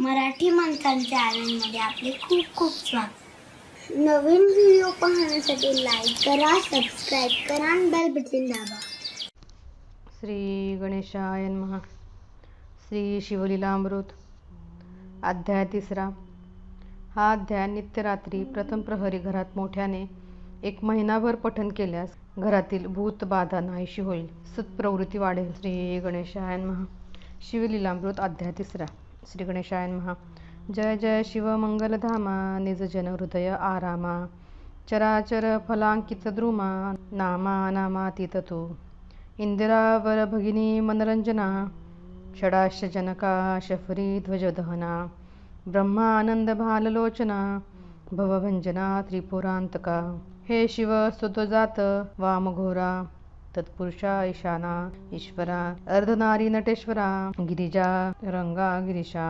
मराठी माणसांच्या आनंदमध्ये आपले खूप खूप स्वागत. नवीन व्हिडिओ पाहण्यासाठी लाईक करा सबस्क्राईब करा आणि बेल बटन दाबा. श्री गणेशाय महा श्री शिवलीलामृत. अध्याय तिसरा. हा अध्याय नित्यरात्री प्रथम प्रहरी घरात मोठ्याने एक महिनाभर पठन केल्यास घरातील भूत बाधा नाहीशी होईल. सत्प्रवृत्ती वाढेल. श्री गणेशायन महा शिवलीलामृत अध्याय तिसरा. श्री गणेशाय महा जय जय शिव मंगलधामा निज जन हृदय आरामा। चराचर फलांकित द्रुमा नामा नामातीत तू। इंदिरावर भगिनी मनोरंजना षडाश जनका शफरी ध्वजदहना। ब्रह्मानंद भाललोचना भवभंजना त्रिपुरांतका। हे शिव स्तुतजात वामघोरा। तत्पुरुषा ईशाना ईश्वरा अर्धनारी नटेश्वरा गिरिजा रंगा गिरीशा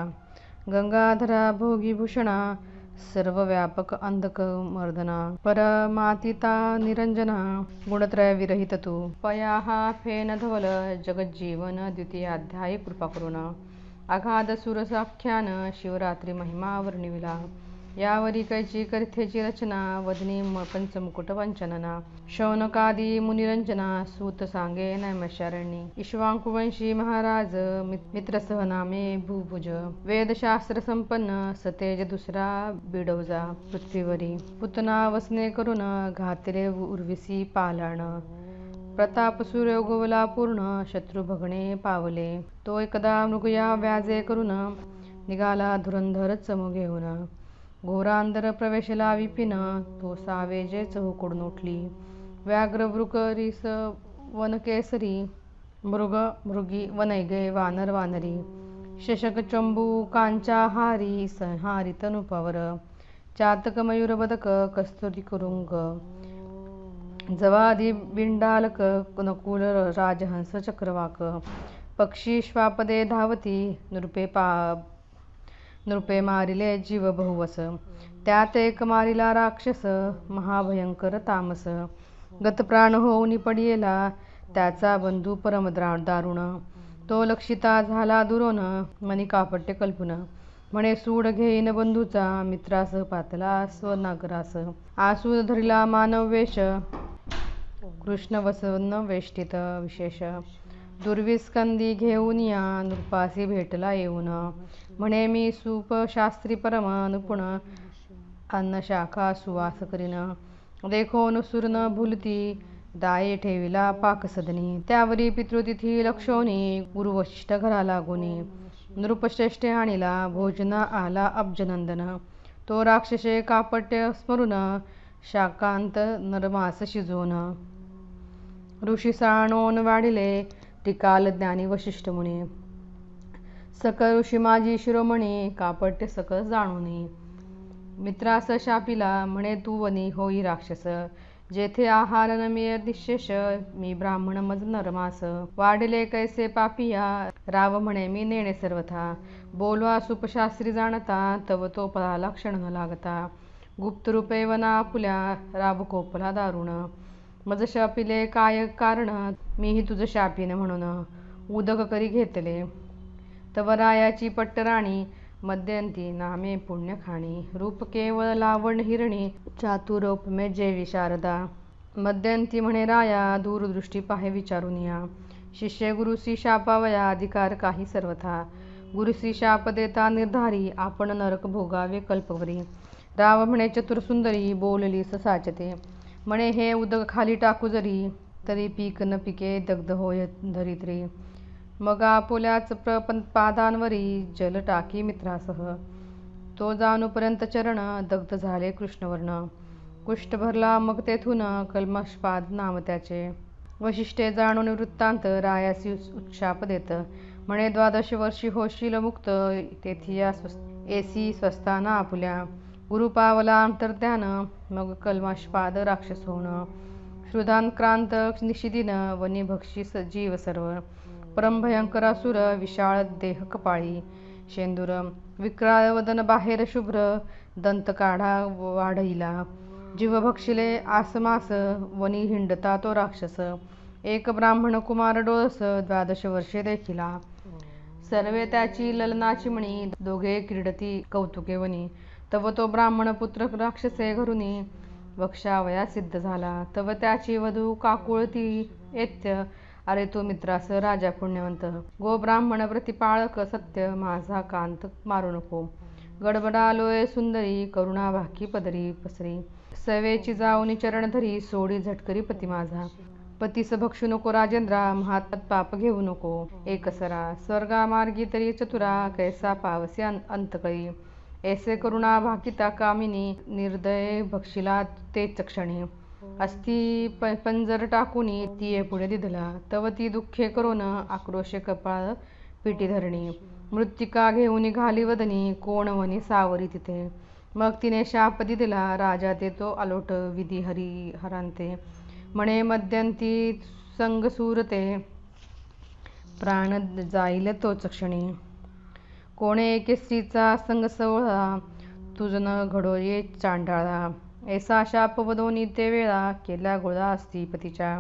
गंगाधरा भोगीभूषणा सर्वव्यापक अंधक मर्दना परमातिता निरंजना गुणत्रय विरहित तू पयाहा फेन धवल जगज्जीवन द्वितीयाध्यायी कृपा करुण अगाध सुरसाख्यान शिवरात्री महिमा वर्णिविला यावरी कैची कर्थेची रचना वदनी पंचमुकुट वंचनना शौनकादी मुनिरंजना सूत सांगे नैमशरणी इश्वांकुवंशी महाराज मित- मित्रसह नामे भूभुज। वेदशास्त्र संपन्न सतेज दुसरा बिडवजा पृथ्वीवरी। पुतना वसने करून घातले उर्विसी पालाण। प्रताप सूर्य गोवला पूर्ण शत्रू भगणे पावले। तो एकदा मृगया व्याजे करून निघाला धुरंधर चमू घेऊन। घोरांधर प्रवेशला विपिन तो सावेजे चहूकडून उठली. व्याघ्र वृकरीस वनकेसरी मृग मृगी वनैगे वानर वानरी. शशक चंबू कांचाहारी संहारी तनुपवर चातक मयूर बदक कस्तुरी कुरुंग. जवादी बिंडालक नकुल राजहंस चक्रवाक. पक्षी श्वापदे धावती नृपे पा नृपे मारिले जीव बहुवस त्यात एक मारिला राक्षस महाभयंकर तामस. गतप्राण होऊन पडियेला त्याचा बंधू परमद्रा दारुण. तो लक्षिता झाला दुरोन मनी कापट्य कल्पुन. म्हणे सूड घेईन बंधूचा मित्रास पातला स्वनागरास. आसूद धरिला मानव वेश कृष्ण वसन वेष्टित विशेष. दुर्विस्कंदी घेऊन या नृपासी भेटला येऊन. म्हणे मी सूप शास्त्री परम निपुण अन्न शाखा सुवास करीन. देखो नुसुरन भुलती दाये ठेविला पाकसदनी त्यावरी पितृतिथी लक्षोनी गुरुवशिष्ठ घरा लागोनी. नृपश्रेष्ठे आणिला भोजना आला अब्जनंदन. तो राक्षसे कापट्य स्मरून शाकांत नरमास शिजोन. ऋषी साणोन वाढिले टिकाल ज्ञानी वशिष्ठ मुनी सकळ ऋषी माझी शिरोमणी कापट्य सकळ जाणूनी. मित्रास शापिला म्हणे तू वनी होई राक्षस. जेथे आहार न निशेष मी ब्राह्मण मज नरमास. वाढले कैसे पापिया राव म्हणे मी नेणे सर्वथा. बोलवा सुपशास्त्री जाणता तव तो पळाला क्षण न लागता. गुप्त रूपे वना आपुल्या राव कोपला दारुण. मज शापिले काय कारण मीही तुझं शापीन म्हणून उदक करी घेतले. तव रायाची पट्टराणी मध्यंती नामे पुण्य खाणी. रूप केवळ लावण हिरणी चातुरोपमे जे शारदा मध्यंती म्हणे राया दूरदृष्टी पाहे विचारून या. शिष्य गुरुसी शापावया अधिकार काही सर्वथा. गुरुसी शाप देता निर्धारी आपण नरक भोगावे कल्पवरी. राव म्हणे चतुरसुंदरी बोलली साचते. म्हणे हे उदक खाली टाकू जरी तरी पीक न पिके दग्ध होय धरित्री. मग आपोल्याच प्रपादांवरी जल टाकी मित्रासह. तो जाणूपर्यंत चरण दग्ध झाले कृष्णवर्ण. कुष्ठ भरला मग तेथून कल्मषपाद नाम त्याचे. वशिष्ठे जाणून वृत्तांत रायासी उत्शाप देत. म्हणे द्वादश वर्षी होशील मुक्त तेथिया स्वस एसी स्वस्ताना आपुल्या. गुरु पावला मग कल्मषपाद राक्षस होणं. श्रुधांक्रांत निशिदिन वनी भक्षी जीव सर्व. परमभयंकर असुर विशाळ देह कपाळी. शेंदूर विक्राळ वदन बाहेर शुभ्र दंत काढा वाढईला. जीवभक्षिले आसमास वनी हिंडता तो राक्षस. एक ब्राह्मण कुमार डोळस द्वादश वर्षे देखिला. सर्वे त्याची ललनाची म्हणी दोघे क्रीडती कौतुके वनी. तव तो ब्राह्मण पुत्र राक्षसे घरुनी वक्षावया सिद्ध झाला. तव त्याची वधू काकुळती येत्य. अरे तो मित्रास राजा पुण्यवंत. गो ब्राह्मण प्रतिपाळक सत्य माझा कांत मारू नको. गडबडालोय सुंदरी करुणा भाकी पदरी पसरी. सवेची जाऊनी चरण धरी सोडी झटकरी पती माझा. पतीस भक्षू नको राजेंद्रा महात पाप घेऊ नको. एकसरा स्वर्गामार्गी तरी चतुरा कैसा पावसी अं- अंतकळी ऐसे करुणा भाकिता कामिनी निर्दय भक्षिला तेच क्षणी. अस्ती प पंजर टाकुनी ती पुढे दिधला तव ती दुःखे करून आक्रोशे कपाळ पिटी धरणी. मृत्तिका घेऊन घाली वदनी कोण वनी सावरी तिथे. मग तिने शाप दिला राजा ते तो अलोट विधी हरी हरांते. म्हणे मध्यंती संगसूरते. प्राण जाईल तो चक्षणी कोणे एके स्त्रीचा संग सोहळा तुझन घडो ये चांडाळा. ऐसा अशा वदोनी ते वेळा केला गोळा असती पतीच्या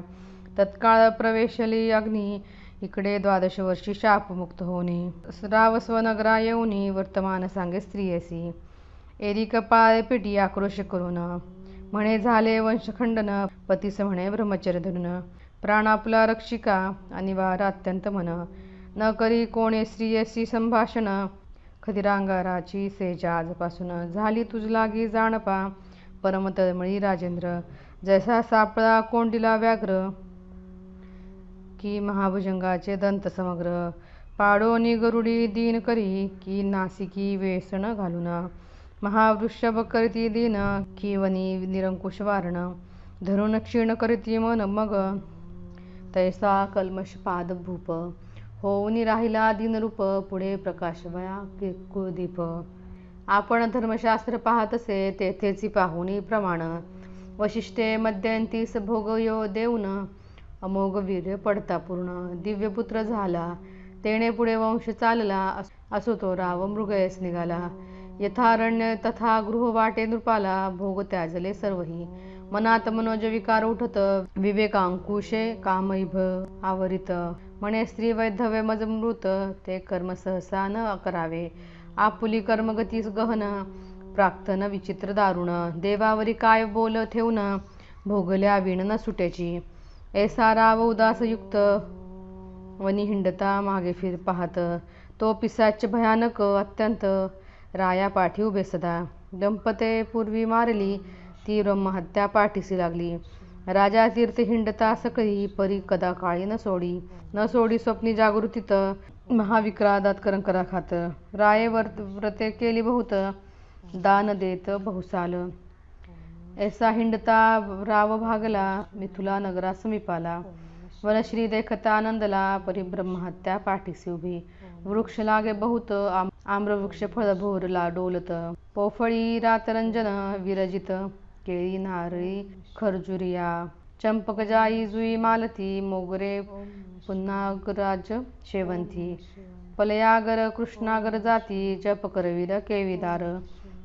तत्काळ प्रवेशली अग्नी इकडे द्वादश वर्षी शापमुक्त होणे राव स्वनगरा येऊनी वर्तमान सांगे स्त्रियसी एरी कपाळे पिटी आक्रोश करून म्हणे झाले वंशखंडन पतीस म्हणे ब्रह्मचर्य धरून. प्राण आपला रक्षिका अनिवार्य अत्यंत मन न करी कोणे स्त्रियसी संभाषण. खदिरांगाराची सेजा आजपासून झाली तुझ लागी जाणपा. परमतळमळी राजेंद्र जैसा सापळा कोंडीला व्याघ्र. की महाभुजंगाचे दंत समग्र. पाडोनी गरुडी दीन करी की नासिकी वेसण घालून. महावृषभ करती दीन की वनी निरंकुश वारण. धरून क्षीण करती मन मग. तैसा कल्मश पाद भूप. होऊनी राहिला दिनरूप पुढे प्रकाशवया कुदीप आपण धर्मशास्त्र पाहत असे तेथेची पाहुणी प्रमाण. वशिष्ठे मध्यंतीस भोगयो देऊन अमोघ वीर्य पडता पूर्ण. दिव्यपुत्र झाला तेणे पुढे वंश चालला असो तो राव मृगयस निघाला. यथारण्य तथा गृह वाटे नृपाला भोग त्याजले सर्वही. मनात मनोज विकार उठत विवेकांकुशे कामैभ आवरित. म्हणे स्त्री वैधव्य मजमृत ते कर्म सहसा न करावे. आपुली कर्मगतीस गहन प्राक्तन विचित्र दारुण. देवावरी काय बोल ठेवून भोगल्या विण न सुट्याची ऐसा राव उदासयुक्त वनी हिंडता मागे फिर पाहत. तो पिसाच भयानक अत्यंत. राया पाठी उभे सदा. दंपते पूर्वी मारली ती ब्रह्महत्या पाठीसी लागली. राजा तीर्थ हिंडता सकळी परी कदा काळी न सोडी. न सोडी स्वप्नी जागृतीत महाविक्रादात करंकरा खात. राये वर्त व्रते केली बहुत दान देत बहुसाल. ऐसा हिंडता राव भागला मिथुला नगरा समीपाला. वनश्री देखता आनंदला परिब्रह्महत्या पाठीसी उभी. वृक्ष लागे बहुत आम- आम्रवृक्ष फळ भोरला डोलत. पोफळी रातरंजन विरजित. केळी नारळी खरजुरिया चंपकजाई जुई मालती मोगरे पुन्नागराज शेवंती पलयागर कृष्णागर जाती जप करवीर केविदार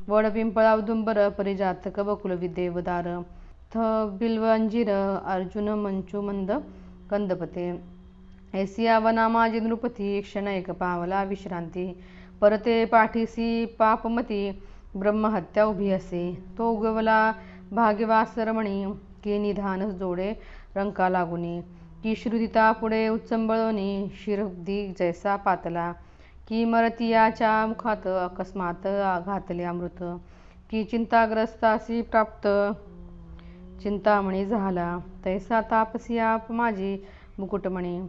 वड पिंपळ उदुंबर परिजातक बकुल विदेवदार थ बिल्व अंजीर अर्जुन मंचू मंद कंदपते ऐसिया वना माजी नृपती क्षण एक पावला विश्रांती परते पाठीसी पापमती ब्रह्महत्या उभी असे. तो उगवला भाग्यवास रमणी की निधान जोडे रंका लागुनी. की श्रुदिता पुढे उच्चंबळोनी शिरब्दी जैसा पातला. की मरतियाच्या मुखात अकस्मात घातले अमृत. की चिंताग्रस्तासी प्राप्त चिंतामणी झाला. तैसा तापसिया माझी मुकुटमणी.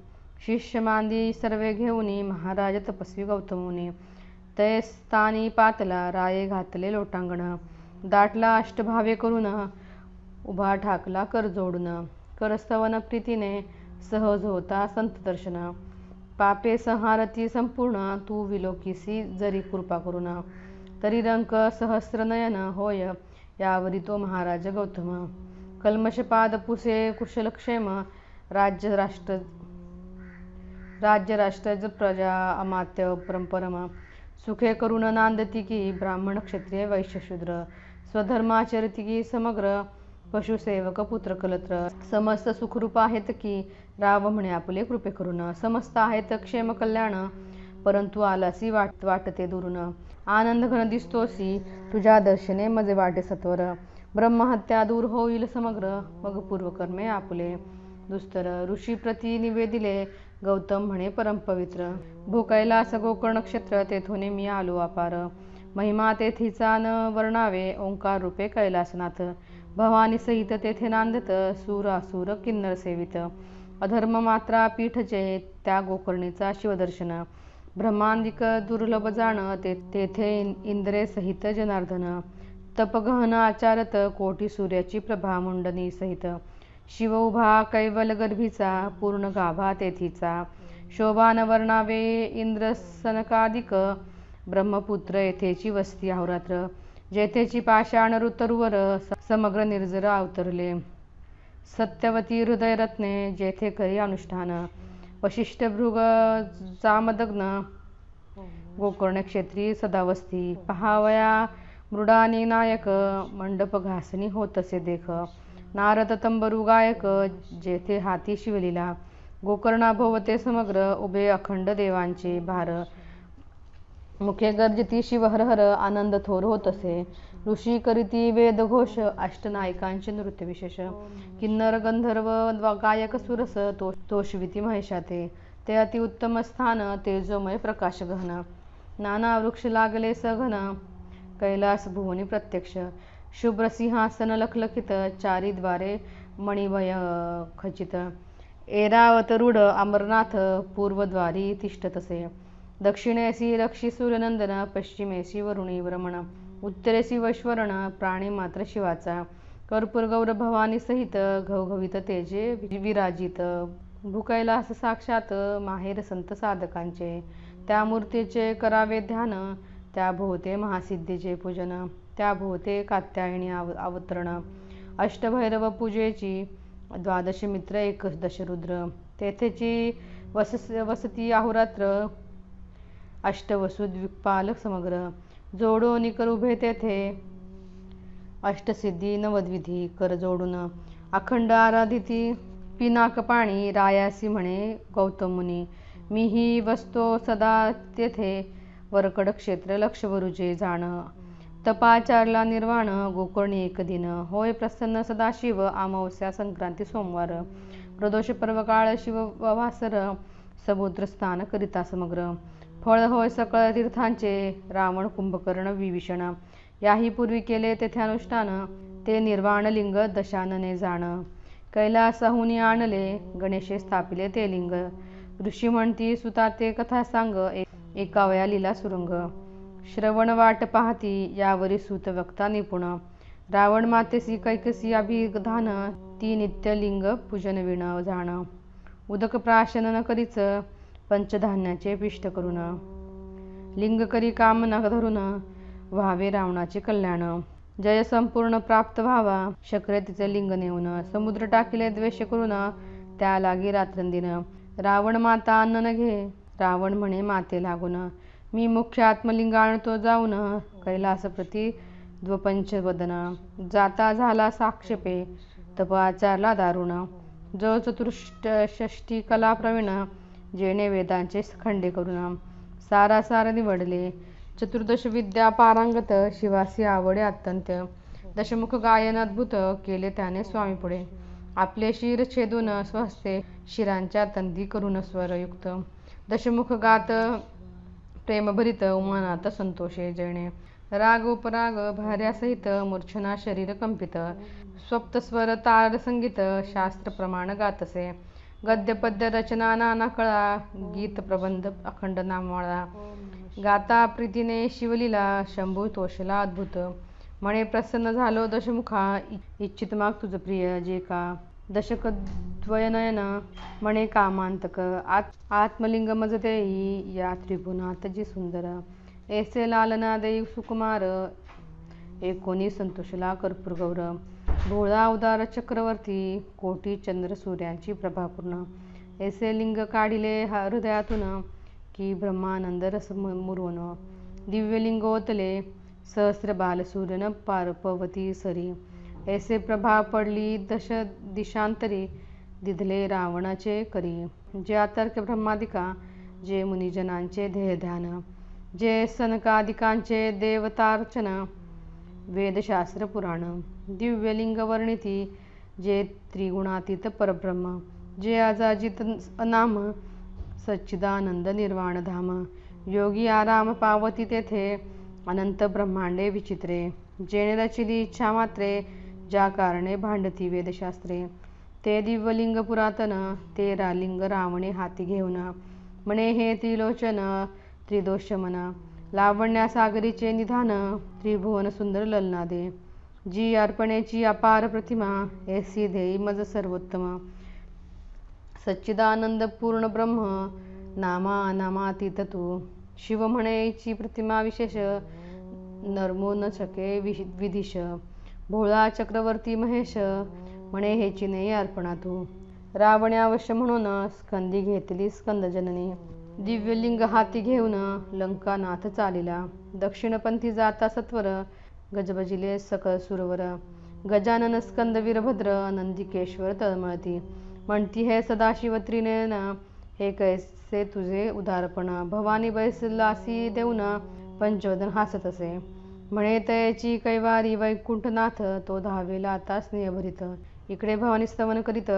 शिष्य मांदी सर्वे घेऊनी महाराज तपस्वी गौतमुनी तै स्थानी पातला राये घातले लोटांगण. दाटला अष्टभावे करून उभा ठाकला कर जोडून. करस्तवन प्रीतीने सहज होता संत दर्शन. पापे संहारती संपूर्ण तू विलोकिसी जरी कृपा करून. तरी रंक सहस्र नयन होय यावरी तो महाराज गौतम. कल्मषपाद पुसे कुशलक्षेम राज्य राष्ट्र राज्य राष्ट्रज प्रजा अमात्य परंपरमा. सुखे करून नांदती की ब्राह्मण क्षत्रिय वैश्य शूद्र स्वधर्माचरती की समग्र पशुसेवक पुत्र कलत्र समस्त सुखरूप आहेत की राव म्हणे आपले कृपे करून समस्त आहेत क्षेम कल्याण परंतु आलासी वाट वाटते दुरून आनंद घन दिसतोसी तुझ्या दर्शने मजे वाटे सत्वर. ब्रह्महत्या दूर होईल समग्र मग पूर्वकर्मे आपुले. दुस्तर ऋषी प्रती निवेदिले गौतम म्हणे परमपवित्र भूकैलास गोकर्ण क्षेत्र तेथून मी आलो अपार. महिमा तेथीचा न वर्णावे ओंकार रूपे कैलासनाथ. भवानी सहित तेथे नांदत सूर असुर किन्नर सेवित. अधर्म मात्रा पीठचे त्या गोकर्णीचा शिवदर्शन. ब्रह्मांदिक दुर्लभ जाण ते तेथे इंद्रे सहित जनार्दन. तपगहन आचारत कोटी सूर्याची प्रभा मुंडनी सहित. शिव उभा कैवल गर्भीचा पूर्ण गाभा तेथीचा. शोभान वर्णावे इंद्र सनकादिक ब्रह्मपुत्र येथेची वस्ती अहोरात्र जेथेची पाषाण ऋतरुवर समग्र निर्जर अवतरले. सत्यवती हृदयरत्ने जेथे करी अनुष्ठान. वशिष्ठ भृग जामदग्न गोकर्ण क्षेत्री सदावस्ती पहावया मृडानी नायक मंडप घासणी होतसे देख. नारद तंबरू गायक जेथे हाती शिवलीला. गोकर्णा भोवते समग्र उभे अखंड देवांचे भार. मुखे गर्जती शिवहरहर आनंद थोर होत असे ऋषी करीती वेदघोष अष्टनायकांचे नृत्य विशेष. किन्नर गंधर्व गायक सुरस तो तोषविती महिषाते. ते अतिउत्तम स्थान तेजोमय प्रकाश गहन नाना वृक्ष लागले सघन. कैलास भुवनी प्रत्यक्ष. शुभ्र सिंहासन लखलखित चारीद्वारे मणिभय खचित एरावत रूढ अमरनाथ पूर्वद्वारी तिष्ठतसे। दक्षिणेसी रक्षी सूर्यनंदन पश्चिमेसी वरुणी व्रमण उत्तरेसी वैश्वरण प्राणी मात्र शिवाचा। कर्पूर गौर भवानी सहित घवघवित तेजे विराजित। भुकैलास साक्षात माहेर संत साधकांचे। त्या मूर्तीचे करावे ध्यान त्या भोवते महासिद्धीचे पूजन। त्या भोवते कात्यायनी आव अवतरण. अष्टभैरव पूजेची द्वादशी मित्र एकदश रुद्र. तेथेची वस वसती अहोरात्र अष्टवसु समग्र. जोडो निकर उभे तेथे अष्टसिद्धी नवद्विधी कर जोडून. अखंड आराधिती पिनाक पाणी रायासी म्हणे गौतम मुनी. मी ही सदा तेथे वरकड क्षेत्र लक्षवरुजे जाण. तपाचारला निर्वाण गोकर्णी एक दिन होय प्रसन्न सदाशिव अमावस्या संक्रांती सोमवार. प्रदोष पर्वकाळ शिव वासर समुद्र स्नान करिता समग्र. फळ होय सकळ तीर्थांचे रावण कुंभकर्ण विभीषण. याही पूर्वी केले तेथे अनुष्ठान ते निर्वाण लिंग दशानने जाण. कैलासाहुनी आणले गणेशे स्थापिले ते लिंग. ऋषी म्हणती सुता ते कथा सांग एकावया लिला सुरंग. श्रवण वाट पाहती यावरी सूत वक्ता निपुण रावण मातेसी कैकसी अभिधान ती नित्य लिंग पूजन विण जाण. उदक प्राशन न करीच पंचधान्याचे पिष्ट करून लिंग करी काम न धरून व्हावे रावणाचे कल्याण. जय संपूर्ण प्राप्त व्हावा शक्रे तिचे लिंग नेऊन. समुद्र टाकिले द्वेष करून त्या लागी रात्रंदिन. रावण माता अन्न न घे रावण म्हणे माते लागून. मी मुख्य आत्मलिंग आणतो जाऊन कैलासप्रती द्वपंचवदन. जाता झाला साक्षेपे तप आचारला दारुण. जो चतुष्ट षष्टी कला प्रवीण जेणे वेदांचे खंडे करून सारासार निवडले. चतुर्दश विद्या पारांगत शिवासी आवडे अत्यंत. दशमुख गायन अद्भुत केले त्याने स्वामी पुढे. आपले शिर छेदून स्वहस्ते शिरांच्या तंदी करून स्वरयुक्त. दशमुख गात प्रेमभरित उमानात संतोषे जणे राग उपराग भार्यासहित मूर्छना शरीर कंपित स्वप्तस्वर तार संगीत शास्त्र प्रमाण गातसे गद्यपद्य रचना नाना कळा गीत प्रबंध अखंड नामवाळा गाता प्रीतीने शिवलीला शंभू तोषला अद्भुत म्हणे प्रसन्न झालो दशमुखा इच्छित माग तुझ प्रिय जे का दशकद्वयनयन म्हणे कामांतक. आत् आत्मलिंग मजते या त्रिभुनातजी सुंदर. ऐसे लालना देई सुकुमार एकोणी संतोषला कर्पूरगौर भोळा उदार चक्रवर्ती. कोटी चंद्र सूर्यांची प्रभापूर्ण. ऐसे लिंग काढिले हृदयातून. की ब्रह्मानंद रस मुरवून. दिव्यलिंग ओतले सहस्र बाल सूर्यन पारपवती सरी. ऐसे प्रभा पडली दश दिशांतरी दिधले रावणाचे करी. जे आतर्क ब्रह्मादिका जे मुनिजनांचे ध्येयध्यान जे सनकादिकांचे देवतार्चन वेदशास्त्र पुराण दिव्यलिंग वर्णिती जे त्रिगुणातीत परब्रह्म जे अजाजित अनाम सच्चिदानंद निर्वाण धाम योगी आराम पावती तेथे अनंत ब्रह्मांडे विचित्रे जेणे रचिली इच्छा मात्रे ज्या कारणे भांडती वेदशास्त्रे. ते दिव्यलिंग पुरातन ते रालिंग रावणे हाती घेऊन. म्हणे हे त्रिलोचन त्रिदोषमन. लावण्यासागरीचे निधान त्रिभुवन सुंदर ललनादे. जी अर्पणेची अपार प्रतिमा एसी देई मज सर्वोत्तम. सच्चिदानंद पूर्ण ब्रह्म नामा अनामातीत तू. शिव म्हणेची प्रतिमा विशेष नर्मो न शके विहि- विधिश भोळा चक्रवर्ती महेश म्हणे हे चिने अर्पणा तू. रावणे अवश्य म्हणून स्कंदी घेतली स्कंदजननी. दिव्यलिंग हाती घेऊन लंकानाथ चालिला. दक्षिणपंथी जाता सत्वर गजबजिले सकळ सुरवर. गजानन स्कंद वीरभद्र नंदिकेश्वर तळमळती. म्हणती हे सदाशिव त्रिनयन हे कैसे तुझे उदारपण? भवानी बैसलासी देऊन पंचवदन हासत असे म्हणे तयाची कैवारी वैकुंठनाथ तो धावेला आता स्नेहभरित. इकडे भवानी स्तवन करीत.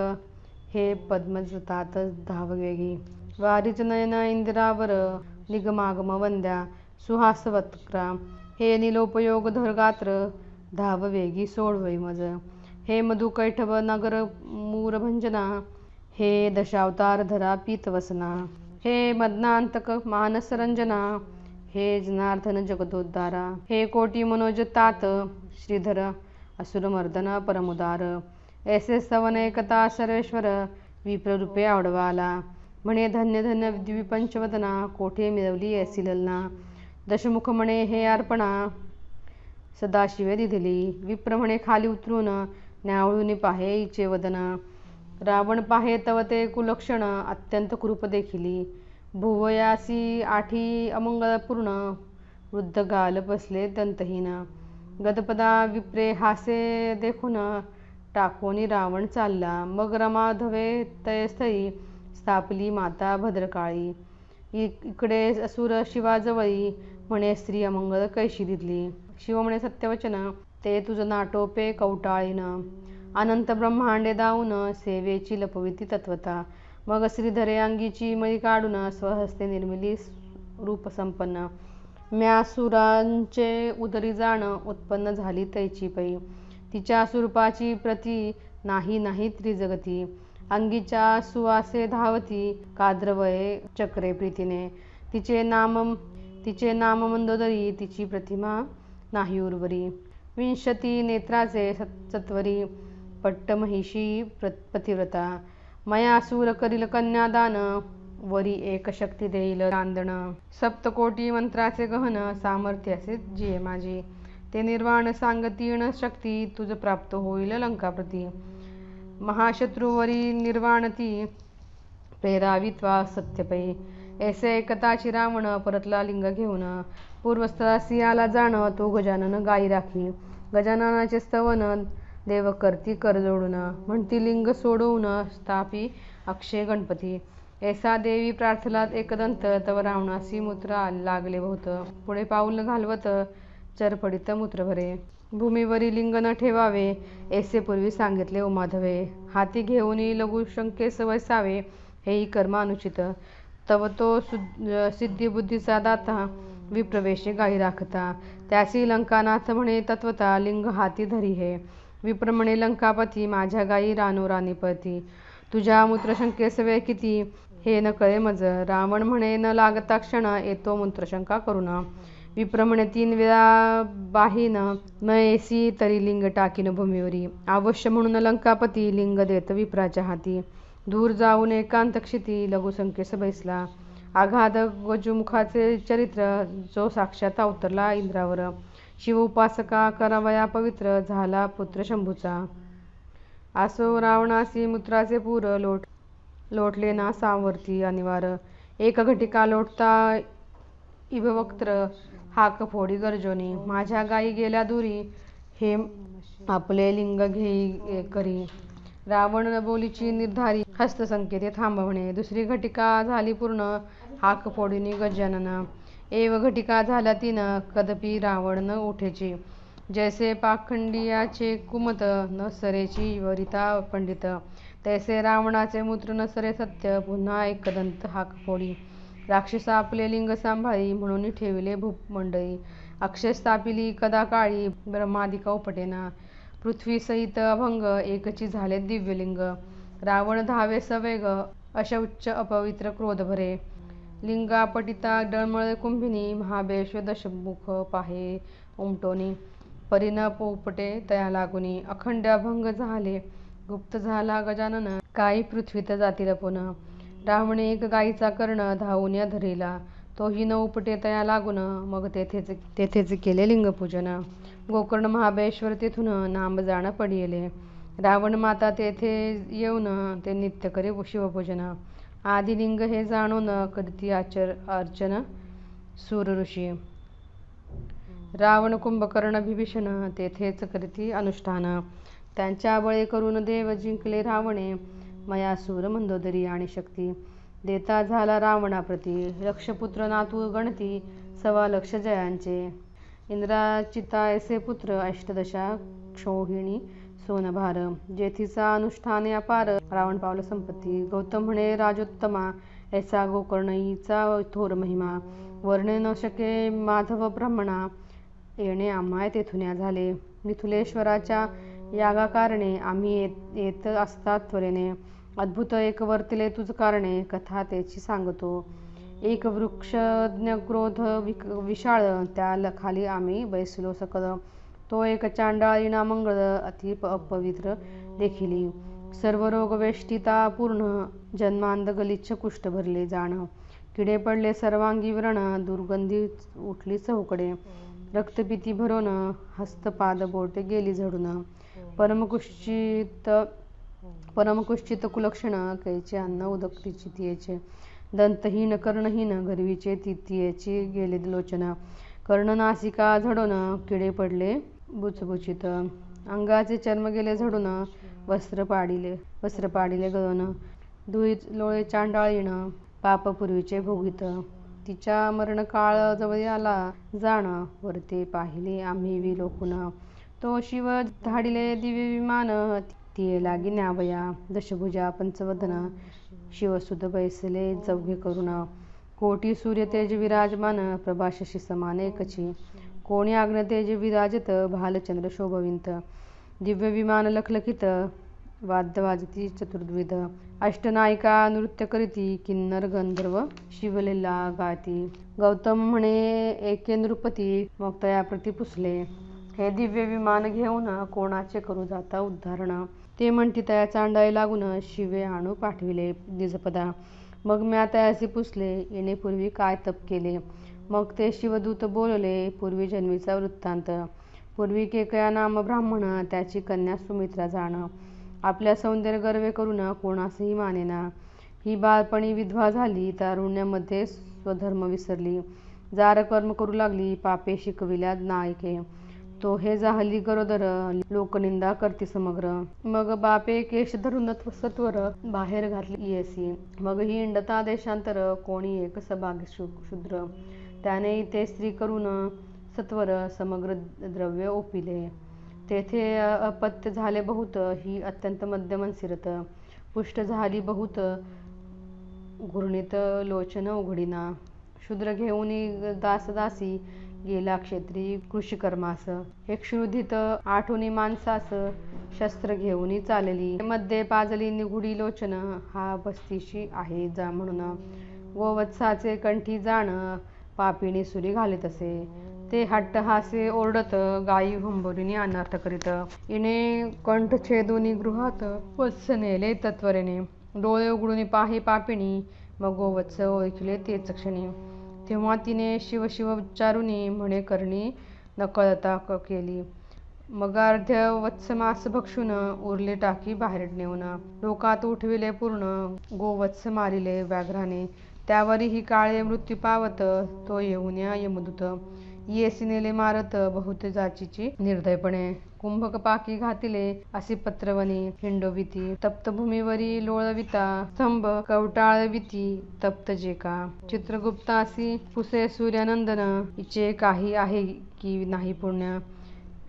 हे पद्मजतात धाववेगी. वारीच नयन इंदिरावर. निगमागम वंद्या. सुहासवत्क्रा हे निलोपयोग धरगात्र. धाववेगी सोडवई मज. हे मधुकैठव नगर मूरभंजना. हे दशावतार धरा पीतवसना. हे मदनांतक मानसरंजना. हे जनार्दन जगदोद्धारा हे कोटी मनोज तात श्रीधर असुरमर्दन परमुदार ऐसे सवन एकता सर्वेश्वर विप्ररूपे आवडवाला म्हणे धन्य धन्य द्विपंचवदना कोठे मिळवली ऐसी ललना दशमुख म्हणे हे अर्पणा सदाशिवे दिधली विप्र म्हणे खाली उतरून न्यावळून पाहे इचे वदन रावण पाहे तव ते कुलक्षण अत्यंत कृप देखिली भुवयासी आठी अमंगलपूर्ण वृद्ध गाल बसले दंतहीन. गदपदा विप्रे हासे देखून टाकोनी रावण चालला. मग रमाधवे तयस्थळी स्थापली माता भद्रकाळी. इकडे असुर शिवाजवळी म्हणे स्त्री अमंगल कैशी दिली शिव म्हणे सत्यवचन ते तुझं नाटोपे कवटाळीन अनंत ब्रह्मांडे दाऊन सेवेची लपविती तत्वता. मग श्रीधरे अंगीची मळी काढून स्वहस्ते निर्मिली रूपसंपन्न. म्यासुरांचे उदरी जाण उत्पन्न झाली तैची पै. तिच्या स्वरूपाची प्रती नाही नाही त्रिजगती. अंगीच्या सुवासे धावती काद्रवये चक्रे प्रीतीने. तिचे नाम तिचे नाम मंदोदरी तिची प्रतिमा नाही उर्वरी. विंशती नेत्राचे सत- सत्वरी पट्टमहिषी प्र पतिव्रता. मया सूर करील कन्यादान वरी एक शक्ती देईल रांदण. सप्तकोटी मंत्राचे गहन सामर्थ्याचे जिये माझी. ते निर्वाण सांगतीण शक्ती तुझ प्राप्त होईल लंकाप्रती. महाशत्रुवरी निर्वाणती ती प्रेरावित्वा सत्यपै. ऐसे एकताची रावण परतला लिंग घेऊन. पूर्वस्थळा सियाला जाणं तो गजानन गाई राखी. गजाननाचे स्तवन देव करती कर जोडून म्हणती लिंग सोडवून स्थापी अक्षय गणपती. ऐसा देवी प्रार्थलात एकदंत तव रावणासी मूत्र लागले बहुत. पुढे पाऊल घालवत चरपडित मूत्र भरे. भूमीवरी लिंग न ठेवावे ऐसे पूर्वी सांगितले उमाधवे. हाती घेऊनी लघुशंकेस वसावे हेही कर्म अनुचित. तव तो सु- सिद्धिबुद्धीचा दाता विप्रवेशे गाई राखता. त्यासी लंकानाथ म्हणे तत्वता लिंग हाती धरी हे. विप्रमणे लंकापती माझ्या गाई रानो राणी पळती तुझ्या मूत्रशंकेस वेळ किती? हे न कळे मज. रावण म्हणे न लागता क्षण येतो मूत्रशंका करून विप्रमणे तीन वेळा बाहीन न येसी तरी लिंग टाकीन भूमीवरी. अवश्य म्हणून लंकापती लिंग देत विप्राच्या हाती. दूर जाऊन एकांत क्षिती लघुसंकेस बैसला. आघात गजुमुखाचे चरित्र जो साक्षात अवतरला इंद्रावर. शिव उपासका करावया पवित्र झाला पुत्र शंभूचा. आसो रावणासी मूत्राचे पूर लोट लोटले ना सावरती अनिवार. एक घटिका लोटता इभवक्त्र हाक फोडी गर्जोनी. माझ्या गायी गेल्या दुरी हे आपले लिंग घेई करी. रावण बोलीची निर्धारी हस्तसंकेते थांबवणे. दुसरी घटिका झाली पूर्ण हाक फोडीनी गजानन एव घटिका झाल्या तिनं कदपि रावण न उठेची. जैसे पाखंडियाचे कुमत न सरेची वरिता पंडित. तैसे रावणाचे मूत्र न सरे सत्य पुन्हा एकदंत हाक फोडी. राक्षसा आपले लिंग सांभाळी म्हणून ठेविले भूमंडळी अक्षय स्थापिली कदा काळी ब्रह्मादिका उपटेना. पृथ्वी सहित अभंग एकची झाले दिव्यलिंग. रावण धावे सवेग अशौच अपवित्र क्रोध भरे. लिंगा पटिता डळमळे कुंभिनी महाबेश दशमुख पाहे उमटोनी परिण पोपटे तया लागुनी अखंड अभंग झाले गुप्त झाला गजानन काही पृथ्वीत जातील पुन्हा. रावणे एक गायीचा कर्ण धावून या धरीला. तोही न उपटे तया लागून मग तेथेच तेथेच केले लिंगपूजन. गोकर्ण महाबळेश्वर तेथून नाम जाणं पडिले रावण माता तेथे येऊन ते नित्य करे शिवपूजन. आदिलिंग हे जाणून करती आचर अर्चन सूर ऋषी. रावण कुंभकर्ण विभीषण तेथेच करती अनुष्ठान. त्यांच्या बळे करून देव जिंकले रावणे. मयासूर मंदोदरी आणि शक्ती. देता झाला रावणाप्रती लक्षपुत्र नातू गणती सवा लक्ष जयांचे. इंद्राचितायसे पुत्र अष्टदशा क्षोहिणी सोनभार जेथीचा अनुष्ठाने अपार रावण पावलं संपत्ती गौतम म्हणे राजोत्तमा ऐसा गोकर्णईचा थोर महिमा वर्णे न शके माधव ब्रह्मणा येणे आम्हाय तेथुन्या झाले. मिथुलेश्वराच्या यागाकारणे आम्ही येत येत असतात त्वरेने. अद्भुत एक वर्तिले तुझ कारणे कथा त्याची सांगतो. एक वृक्षज्ञ क्रोध विक विशाळ त्या खाली आम्ही बैसलो सकल. तो एक चांडाळीना मंगळ अति अपवित्र देखिली सर्व रोग वेष्टिता पूर्ण जन्मांध गलिच्छ कुष्ठ भरले जाण. किडे पडले सर्वांगी व्रण दुर्गंधी उठली चौकडे रक्तपिती भरून हस्तपाद बोटे गेली झडून. परमकुश्चित परमकुश्चित कुलक्षण कैचे अन्न उदकटीची तियेचे. दंतहीन कर्णहीन गरवीचे तितियेची गेले लोचना. कर्णनासिका झडून किडे पडले बुचबुचित. अंगाचे चर्म गेले झडून वस्त्र पाडिले वस्त्र पाडिले गळून धुळी लोळे चांडाळीण पाप पूर्वीचे भोगित. तिच्या मरणकाळ जवळ आला जाण वरते पाहिले आम्ही विलोकून. तो शिव धाडिले दिव्य विमान ती लागी न्यावया दशभुजा पंचवदन. शिवसुत बैसले जव्य करुण. कोटी सूर्य तेज विराजमान प्रभाशशी समान एकची. कोणी आग्नतेज विराजत भालचंद्र शोभविंत. दिव्य विमान लखलखित वाद्य वाजती चतुर्द्विध. अष्टनायिका नृत्य करीती किन्नर गंधर्व शिवलीला गाती गौतम म्हणे एके नृपती मग तया प्रती पुसले. हे दिव्य विमान घेऊन कोणाचे करू जाता उद्धारण ते म्हणती तया चांडाळी लागून शिवे आणू पाठविले निजपदा. मग म्या तयासी पुसले. येणेपूर्वी काय तप केले? मग ते शिवदूत बोलले पूर्वी जन्मीचा वृत्तांत. पूर्वी केकया नाम ब्राह्मण त्याची कन्या सुमित्रा जाण. आपल्या सौंदर्य गर्वे करून कोणासही मानेना ही बाळपणी विधवा झाली तारुण्यामध्ये स्वधर्म विसरली. जार कर्म करू लागली पापे शिकविल्या नायके. तो हे जाहली गरोदर लोकनिंदा करती समग्र. मग बापे केश धरून सत्वर बाहेर घातली येसी. मग ही इंडता देशांतर कोणी एक सभाग शूद्र. त्याने इथे स्त्री करून सत्वर समग्र द्रव्य ओपिले. तेथे अपत्य झाले बहुत ही अत्यंत मध्यमनसिरत पुष्ट झाली बहुत घूर्णित लोचन उघडीना. शूद्र घेऊन दासदासी गेला क्षेत्री कृषिकर्मास. हे क्षुधित आठोनी माणसास शस्त्र घेऊन चालली. मध्ये पाजली निघुडी लोचन. हा बस्तीशी आहे जा म्हणून. गोवत्साचे कंठी जाण. पापिणी सुरी घालीत असे. ते हट्ट हासे ओरडत गायी हुंबोरीने अनर्थ करीत. इने कंठ छेदुनी गृहात वत्स नेले तत्वरेने. डोळे उघडून पाहे पापिणी मग गोवत्स ओळखले तेच क्षणी. तेव्हा तिने शिव शिव उच्चारुनी म्हणे करणी नकळता केली. मगार्ध्य वत्समास भक्षून उरले टाकी बाहेर नेऊन. लोकात उठविले पूर्ण गोवत्स मारिले व्याघ्राने. त्यावरही काळे मृत्यू पावत तो येऊन यमदूत. येसिनेले मारत बहुत जाचीची निर्दयपणे. कुंभक पाकी घातिले असी पत्रवनी. हिंडोविती तप्त भूमीवरी लोळविता स्तंभ कवटाळविती तप्त जे का. चित्रगुप्तासी पुसे सूर्यानंदन. इचे काही आहे की नाही पुण्य.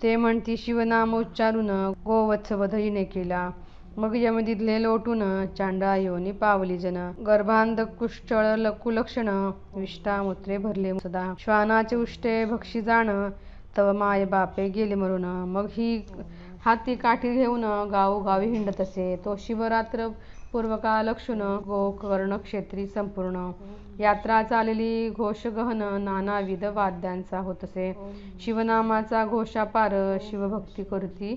ते म्हणती शिवनाम उच्चारून गोवत्स वधईने केला. मग यमदिदले लोटून चांडा योनी पावली जन गर्भांध कुश्चळ लकुलक्षण विष्टामुत्रे भरले सदा श्वानाचे उष्टे भक्षी जाण तव माय बापे गेले मरून. मग ही हाती काठी घेऊन गावोगावी हिंडत असे. तो शिवरात्र पूर्वका लक्षण गोकर्ण क्षेत्री संपूर्ण. यात्रा चालली घोषगहन नानाविध वाद्यांचा होत असे. शिवनामाचा घोषापार शिवभक्ती करती.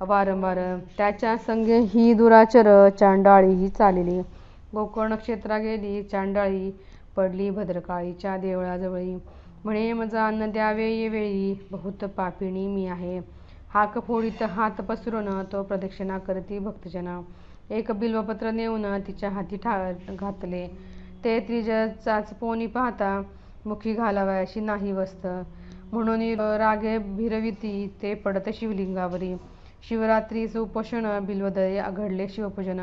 वारंवार त्याच्या संगे ही दुराचर चांडाळी ही चालली. गोकर्ण क्षेत्रा गेली चांडाळी पडली भद्रकाळीच्या देवळाजवळी. म्हणे मजा अन्न द्यावे वेळी. बहुत पापिणी मी आहे. हाक फोडीत हात पसरून तो प्रदक्षिणा करती भक्तजन. एक बिल्वपत्र नेऊन तिच्या हाती ठा घातले. ते त्रिज चाचपोनी पाहता मुखी घालावयाशी नाही वस्त. म्हणून रागे भिरविती ते पडत शिवलिंगावरी. शिवरात्रीस उपोषण बिल्वदय घडले शिवपूजन.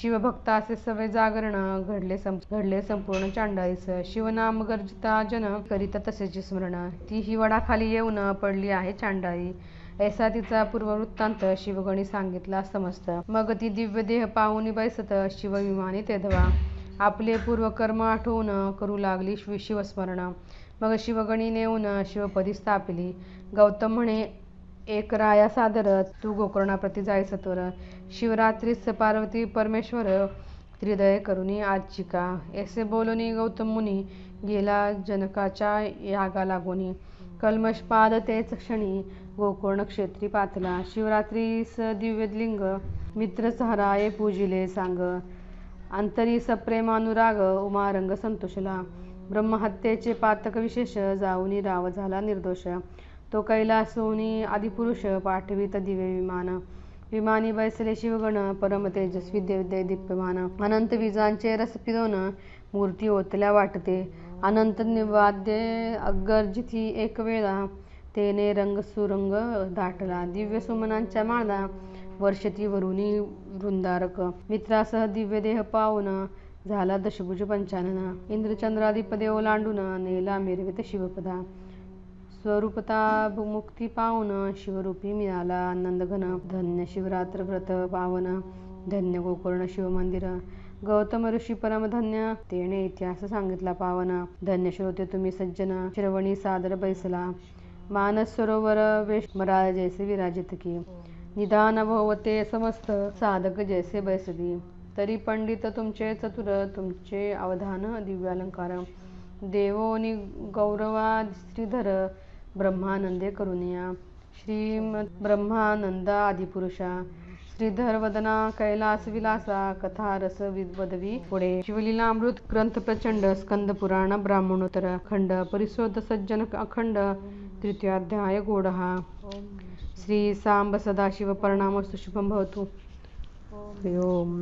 शिवभक्तासे सवे जागरण घडले सं घडले संपूर्ण चांडाळीस शिवनाम गर्जिता जन करीत तसेची स्मरण. ती ही वडाखाली येऊन पडली आहे चांडाळी ऐसा तिचा पूर्ववृत्तांत शिवगणी सांगितला समस्त. मग ती दिव्य देह पाहुनी बैसत शिवविमानी तेधवा. आपले पूर्वकर्म आठवून करू लागली शिवस्मरण. मग शिवगणी नेऊन शिवपदी स्थापिली. गौतम म्हणे एक राया सादर तू गोकर्णाप्रती जायस तर. शिवरात्रीस पार्वती परमेश्वर त्रिदय करुणी आजिका ऐसे बोलुनी गौतम मुनी गेला जनकाच्या यागा लागोनी. कल्मषपाद तेच क्षणी गोकर्ण क्षेत्री पातला. शिवरात्रीस दिव्यलिंग मित्र सहराये पूजिले सांग. अंतरी सप्रेमानुराग उमारंग संतोषला. ब्रह्महत्येचे पातक विशेष जाऊनी राव झाला निर्दोष. तो कैलासोनी आदिपुरुष पाठवित दिव्य विमान. विमानी बैसले शिवगण परम तेजस्वी देव दीप्यमान. अनंत विजांचे रस पिरोन मूर्ती ओतल्या वाटते. अनंत निवाद्य अगर्जिती एक वेळा. तेने रंग सुरंग दाटला. दिव्य सुमनांच्या माळा. वर्षती वरुणी वृंदारक. मित्रासह दिव्य देह पावन झाला दशभुज पंचानन. इंद्रचंद्राधिपदे ओलांडून नेला मिरवित शिवपदा. स्वरूपता मुक्ती पावन शिवरूपी मिळाला आनंदघन धन्य शिवरात्र व्रत पावन धन्य गोकर्ण शिवमंदिर. गौतम ऋषी परमधन्य तेने इतिहास सांगितला पावन. धन्य श्रोते तुम्ही सज्जन श्रवणी सादर बैसला. मानस सरोवर वेश मराळ जैसे विराजित की. निदान भवते समस्त साधक जैसे बैसदी. तरी पंडित तुमचे चतुर तुमचे अवधान दिव्यालंकार. देवोनी गौरवा श्रीधर ब्रह्मानंदे करुणिया। श्रीमद ब्रह्मानंद आदिपुरुषा श्रीधर वदना कैलास विलासा कथा रस वदवी पुढे। शिवलीलामृत ग्रंथ प्रचंड स्कंद पुराण ब्राह्मणोत्तर खंड परिशोध सज्जन अखंड तृतीयाध्याय गोडहा श्री सांब सदाशिव परिणामस्तु शुभम भवतु। हरि ओम